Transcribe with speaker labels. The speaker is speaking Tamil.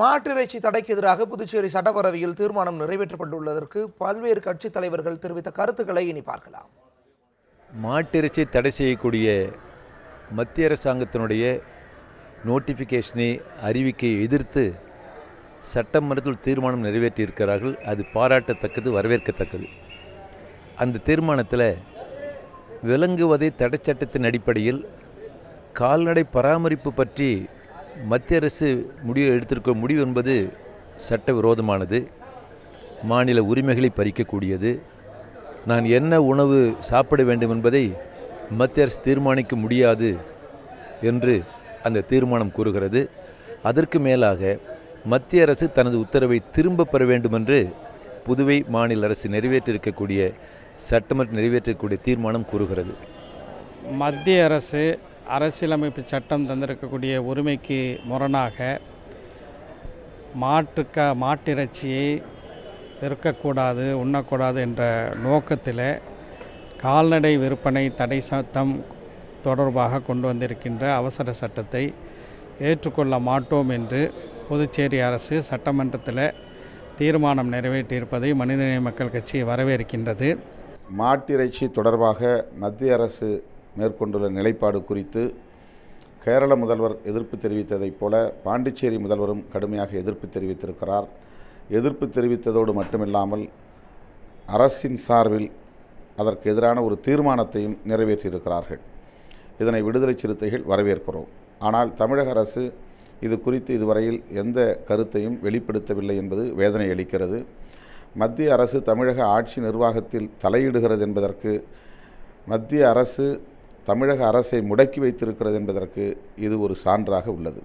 Speaker 1: மாட்டிறைச்சி தடைக்கு எதிராக புதுச்சேரி சட்டப்பேரவையில் தீர்மானம் நிறைவேற்றப்பட்டுள்ளதற்கு பல்வேறு கட்சித் தலைவர்கள் தெரிவித்த கருத்துக்களை இனி பார்க்கலாம்.
Speaker 2: மாட்டிறைச்சி தடை செய்யக்கூடிய மத்திய அரசாங்கத்தினுடைய நோட்டிஃபிகேஷனை அறிவிக்கையை எதிர்த்து சட்டமன்றத்தில் தீர்மானம் நிறைவேற்றியிருக்கிறார்கள். அது பாராட்டத்தக்கது வரவேற்கத்தக்கது. அந்த தீர்மானத்தில் விலங்குவதை தடை சட்டத்தின் அடிப்படையில் கால்நடை பராமரிப்பு பற்றி மத்திய அரசு முடிவு எடுத்திருக்க முடிவு என்பது சட்டவிரோதமானது. மாநில உரிமைகளை பறிக்கக்கூடியது. நான் என்ன உணவு சாப்பிட வேண்டும் என்பதை மத்திய அரசு தீர்மானிக்க முடியாது என்று அந்த தீர்மானம் கூறுகிறது. அதற்கு மேலாக மத்திய அரசு தனது உத்தரவை திரும்ப பெற வேண்டும் என்று புதுவை மாநில அரசு நிறைவேற்றிருக்கக்கூடிய சட்டமன்ற நிறைவேற்றக்கூடிய தீர்மானம் கூறுகிறது.
Speaker 3: மத்திய அரசு அரசியலமைப்பு சட்டம் தந்திருக்கக்கூடிய உரிமைக்கு முரணாக மாட்டுக்க மாட்டிறைச்சியை விற்கக்கூடாது உண்ணக்கூடாது என்ற நோக்கத்தில் கால்நடை விற்பனை தடை சட்டம் தொடர்பாக கொண்டு வந்திருக்கின்ற அவசர சட்டத்தை ஏற்றுக்கொள்ள மாட்டோம் என்று புதுச்சேரி அரசு சட்டமன்றத்தில் தீர்மானம் நிறைவேற்றியிருப்பதை மனிதநேய மக்கள் கட்சி வரவேற்கின்றது.
Speaker 4: மாட்டிறைச்சி தொடர்பாக மத்திய அரசு மேற்கொண்டுள்ள நிலைப்பாடு குறித்து கேரள முதல்வர் எதிர்ப்பு தெரிவித்ததைப் போல பாண்டிச்சேரி முதல்வரும் கடுமையாக எதிர்ப்பு தெரிவித்திருக்கிறார். எதிர்ப்பு தெரிவித்ததோடு மட்டுமில்லாமல் அரசின் சார்பில் அதற்கு எதிரான ஒரு தீர்மானத்தையும் நிறைவேற்றியிருக்கிறார்கள். இதனை விடுதலை சிறுத்தைகள் வரவேற்கிறோம். ஆனால் தமிழக அரசு இது குறித்து இதுவரையில் எந்த கருத்தையும் வெளிப்படுத்தவில்லை என்பது வேதனை அளிக்கிறது. மத்திய அரசு தமிழக ஆட்சி நிர்வாகத்தில் தலையிடுகிறது என்பதற்கு மத்திய அரசு தமிழக அரசை முடக்கி வைத்திருக்கிறது என்பதற்கு இது ஒரு சான்றாக உள்ளது.